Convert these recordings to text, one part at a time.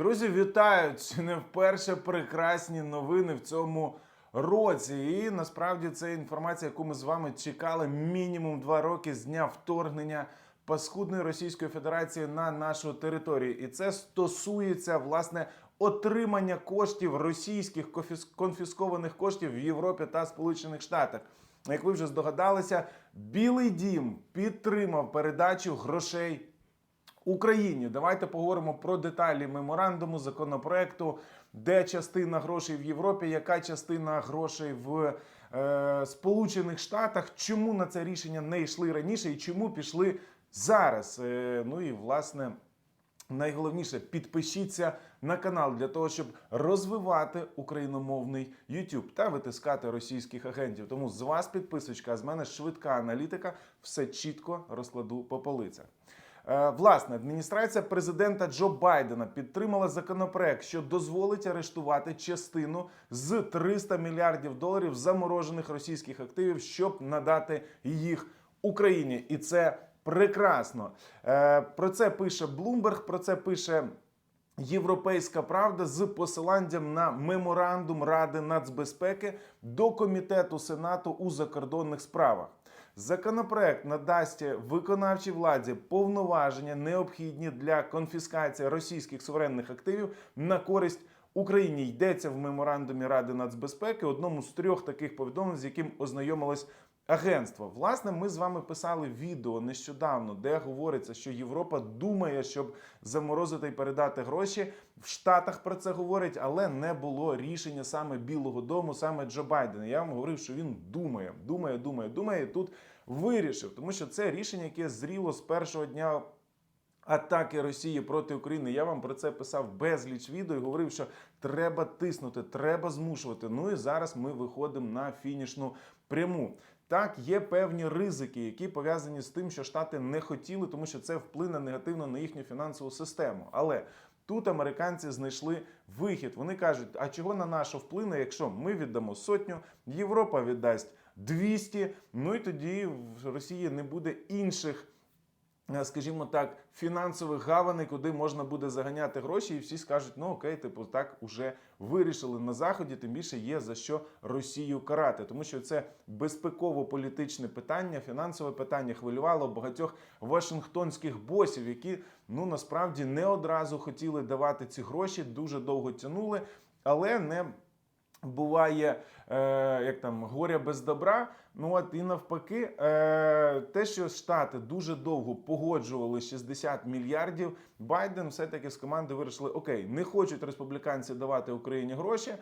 Друзі, вітаю! Чи не вперше прекрасні новини в цьому році. І насправді це інформація, яку ми з вами чекали мінімум два роки з дня вторгнення паскудної Російської Федерації на нашу територію. І це стосується власне отримання коштів російських конфіс- конфіскованих коштів в Європі та Сполучених Штатах. Як ви вже здогадалися, Білий Дім підтримав передачу грошей Україні. Давайте поговоримо про деталі меморандуму, законопроекту, де частина грошей в Європі, яка частина грошей в е, Сполучених Штатах, чому на це рішення не йшли раніше і чому пішли зараз. Е, ну і власне. Найголовніше підпишіться на канал для того, щоб розвивати україномовний YouTube та витискати російських агентів. Тому з вас підписочка, а з мене швидка аналітика. Все чітко розкладу по полицях. Е, Власне, адміністрація президента Джо Байдена підтримала законопроект, що дозволить арештувати частину з 300 мільярдів доларів заморожених російських активів, щоб надати їх Україні, і це прекрасно. Е, Про це пише Bloomberg, про це пише. Європейська правда з посиланням на меморандум Ради нацбезпеки до комітету Сенату у закордонних справах. Законопроект надасть виконавчій владі повноваження, необхідні для конфіскації російських суверенних активів на користь Україні. Йдеться в меморандумі Ради нацбезпеки, одному з трьох таких повідомлень, з яким ознайомилось агентство. Власне, ми з вами писали відео нещодавно, де говориться, що Європа думає, щоб заморозити і передати гроші. В Штатах про це говорять, але не було рішення саме Білого Дому, саме Джо Байдена. Я вам говорив, що він думає, думає, думає, думає. І тут вирішив, тому що це рішення, яке зріло з першого дня. Атаки Росії проти України. Я вам про це писав безліч відео і говорив, що треба тиснути, треба змушувати. Ну і зараз ми виходимо на фінішну пряму. Так, є певні ризики, які пов'язані з тим, що Штати не хотіли, тому що це вплине негативно на їхню фінансову систему. Але тут американці знайшли вихід. Вони кажуть: а чого на нашу вплине, якщо ми віддамо сотню, Європа віддасть 200, ну і тоді в Росії не буде інших скажімо так, фінансових гаваней, куди можна буде заганяти гроші, і всі скажуть, ну окей, типу, так уже вирішили на заході. Тим більше є за що Росію карати, тому що це безпеково-політичне питання, фінансове питання хвилювало багатьох вашингтонських босів, які ну насправді не одразу хотіли давати ці гроші, дуже довго тянули, але не. Буває, е, як там горя без добра. Ну от і навпаки, е, те, що Штати дуже довго погоджували 60 мільярдів, Байден все-таки з команди вирішили: окей, не хочуть республіканці давати Україні гроші.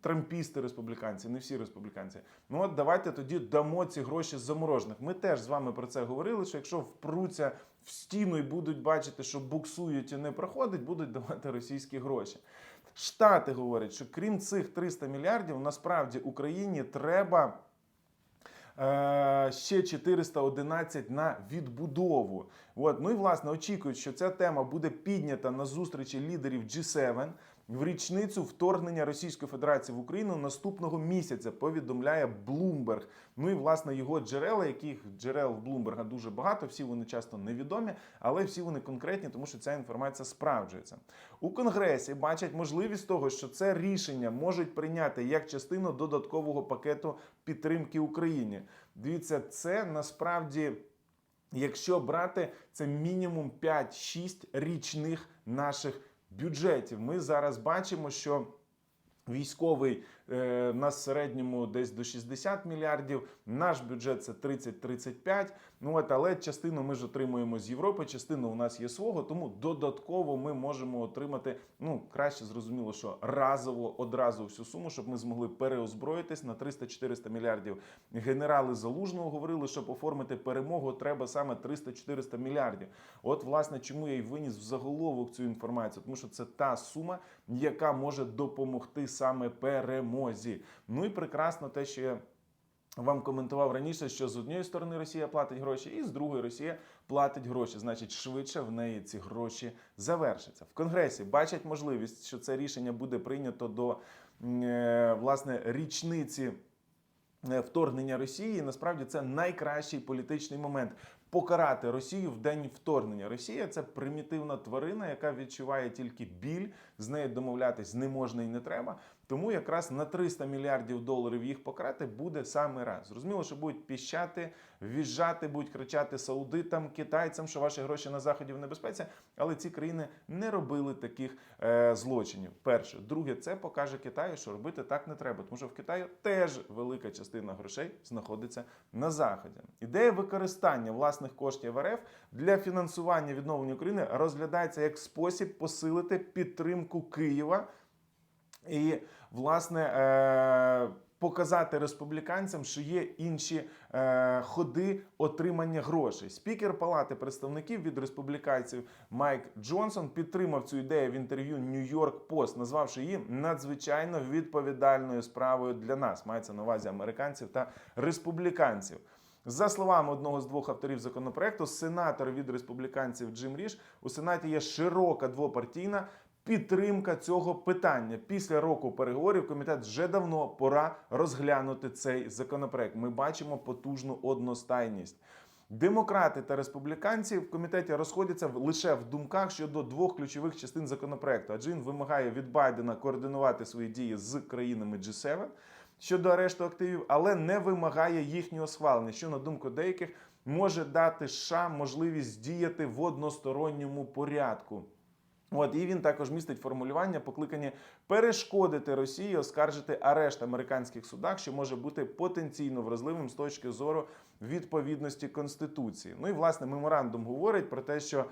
Трампісти республіканці, не всі республіканці. Ну от давайте тоді дамо ці гроші з заморожених. Ми теж з вами про це говорили. Що якщо впруться в стіну і будуть бачити, що буксують і не проходить, будуть давати російські гроші. Штати говорять, що крім цих 300 мільярдів, насправді Україні треба. е, Ще 411 на відбудову. От. Ну і власне очікують, що ця тема буде піднята на зустрічі лідерів G7 в річницю вторгнення Російської Федерації в Україну наступного місяця. Повідомляє Bloomberg. Ну і власне його джерела, яких джерел в Bloomberg дуже багато. Всі вони часто невідомі, але всі вони конкретні, тому що ця інформація справджується. У конгресі бачать можливість того, що це рішення можуть прийняти як частину додаткового пакету підтримки Україні. Дивіться, це насправді. Якщо брати це мінімум 5-6 річних наших бюджетів, ми зараз бачимо, що військовий на середньому десь до 60 мільярдів. Наш бюджет це 30-35. Ну от, але частину ми ж отримуємо з Європи, частину у нас є свого, тому додатково ми можемо отримати. Ну краще зрозуміло, що разово одразу всю суму, щоб ми змогли переозброїтись на 300-400 мільярдів. Генерали залужного говорили, щоб оформити перемогу, треба саме 300-400 мільярдів. От, власне, чому я й виніс в заголовок цю інформацію, тому що це та сума, яка може допомогти саме перемозі. Ну і прекрасно те, що я. Вам коментував раніше, що з однієї сторони Росія платить гроші, і з другої Росія платить гроші. Значить, швидше в неї ці гроші завершаться. В Конгресі бачать можливість, що це рішення буде прийнято до е, власне річниці е, вторгнення Росії. Насправді це найкращий політичний момент. покарати Росію в день вторгнення. Росія це примітивна тварина, яка відчуває тільки біль. З нею домовлятись не можна і не треба. Тому якраз на 300 мільярдів доларів їх покарати буде саме раз. Зрозуміло, що будуть піщати, віжжати, будуть кричати саудитам, китайцям, що ваші гроші на заході в небезпеці. Але ці країни не робили таких е, злочинів. Перше, друге, це покаже Китаю, що робити так не треба, тому що в Китаї теж велика частина грошей знаходиться на заході. Ідея використання власних коштів РФ для фінансування відновлення України розглядається як спосіб посилити підтримку Києва і, власне, е, показати республіканцям, що є інші е, ходи отримання грошей. Спікер Палати представників від республіканців Майк Джонсон підтримав цю ідею в інтерв'ю Нью-Йорк Пост, назвавши її надзвичайно відповідальною справою для нас. Мається на увазі американців та республіканців. За словами одного з двох авторів законопроекту, сенатор від республіканців Джим Ріш, у сенаті є широка двопартійна підтримка цього питання. Після року переговорів комітет вже давно пора розглянути цей законопроект. Ми бачимо потужну одностайність. Демократи та республіканці в комітеті розходяться лише в думках щодо двох ключових частин законопроекту. Адже він вимагає від Байдена координувати свої дії з країнами G7 щодо арешту активів, але не вимагає їхнього схвалення, що на думку деяких може дати США можливість діяти в односторонньому порядку. От і він також містить формулювання, покликані перешкодити Росії, оскаржити арешт американських судах, що може бути потенційно вразливим з точки зору відповідності конституції. Ну і власне меморандум говорить про те, що.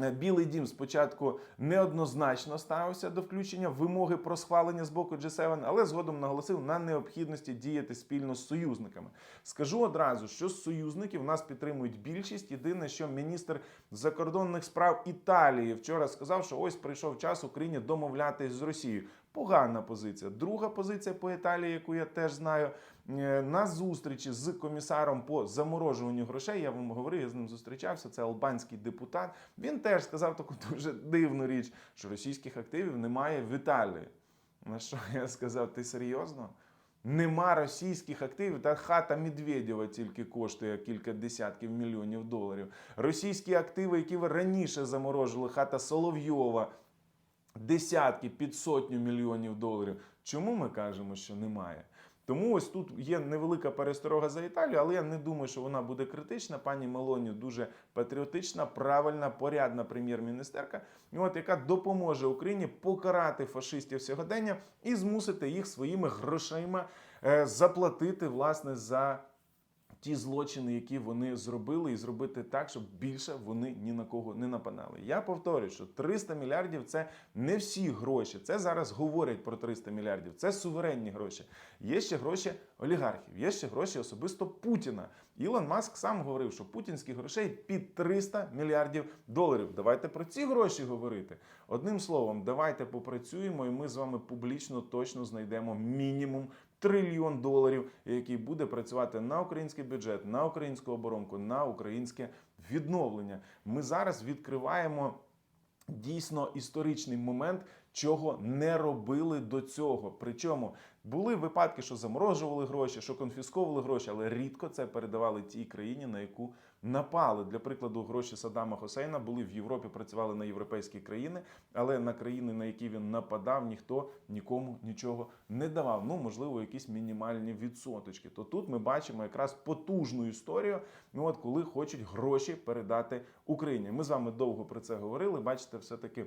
Е, Білий дім спочатку неоднозначно ставився до включення вимоги про схвалення з боку G7, але згодом наголосив на необхідності діяти спільно з союзниками. Скажу одразу, що з союзників нас підтримують більшість. Єдине, що міністр закордонних справ Італії вчора сказав, що ось прийшов час Україні домовлятись з Росією. Погана позиція. Друга позиція по Італії, яку я теж знаю, на зустрічі з комісаром по заморожуванню грошей. Я вам говорив, я з ним зустрічався. Це албанський депутат. Він теж сказав таку дуже дивну річ, що російських активів немає в Італії. На що я сказав? Ти серйозно? Нема російських активів, та хата Медведєва тільки коштує кілька десятків мільйонів доларів. Російські активи, які ви раніше заморожили, хата Соловйова, десятки під сотню мільйонів доларів. Чому ми кажемо, що немає? Тому ось тут є невелика пересторога за Італію, але я не думаю, що вона буде критична. Пані Мелоні дуже патріотична, правильна, порядна прем'єр-міністерка, от яка допоможе Україні покарати фашистів сьогодення і змусити їх своїми грошима е, заплатити власне за ті злочини, які вони зробили, і зробити так, щоб більше вони ні на кого не нападали. Я повторюю, що 300 мільярдів це не всі гроші. Це зараз говорять про 300 мільярдів. Це суверенні гроші. Є ще гроші олігархів, є ще гроші особисто Путіна. Ілон Маск сам говорив, що путінських грошей під 300 мільярдів доларів. Давайте про ці гроші говорити. Одним словом, давайте попрацюємо, і ми з вами публічно точно знайдемо мінімум трильйон доларів, який буде працювати на український бюджет, на українську оборонку, на українське відновлення. Ми зараз відкриваємо дійсно історичний момент, чого не робили до цього. Причому були випадки, що заморожували гроші, що конфісковували гроші, але рідко це передавали тій країні, на яку напали. Для прикладу, гроші Саддама Хусейна були в Європі, працювали на європейські країни, але на країни, на які він нападав, ніхто нікому нічого не давав. Ну, можливо, якісь мінімальні відсоточки. То тут ми бачимо якраз потужну історію. Ну от коли хочуть гроші передати Україні. Ми з вами довго про це говорили. Бачите, все таки.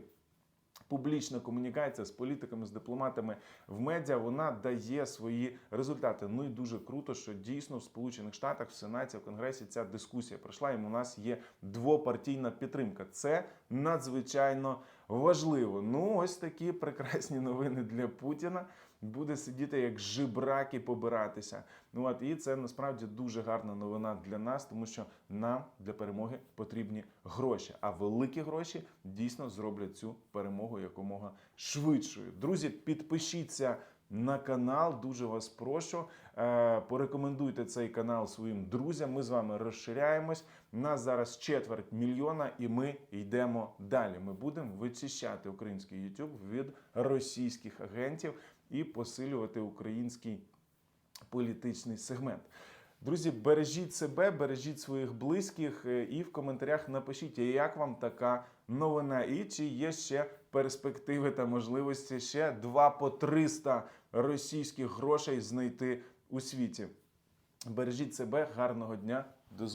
Публічна комунікація з політиками, з дипломатами в медіа вона дає свої результати. Ну і дуже круто, що дійсно в Сполучених Штатах, в Сенаті, в Конгресі ця дискусія пройшла. І у нас є двопартійна підтримка. Це надзвичайно важливо. Ну, ось такі прекрасні новини для Путіна. Буде сидіти як жебрак і побиратися. Ну от і це насправді дуже гарна новина для нас, тому що нам для перемоги потрібні гроші. А великі гроші дійсно зроблять цю перемогу якомога швидшою. Друзі, підпишіться на канал. Дуже вас прошу. Е, Порекомендуйте цей канал своїм друзям. Ми з вами розширяємось. Нас зараз четверть мільйона, і ми йдемо далі. Ми будемо вичищати український YouTube від російських агентів і посилювати український політичний сегмент. Друзі, бережіть себе, бережіть своїх близьких е, і в коментарях напишіть, як вам така новина, і чи є ще перспективи та можливості ще 2 по 300 російських грошей знайти у світі. Бережіть себе, гарного дня,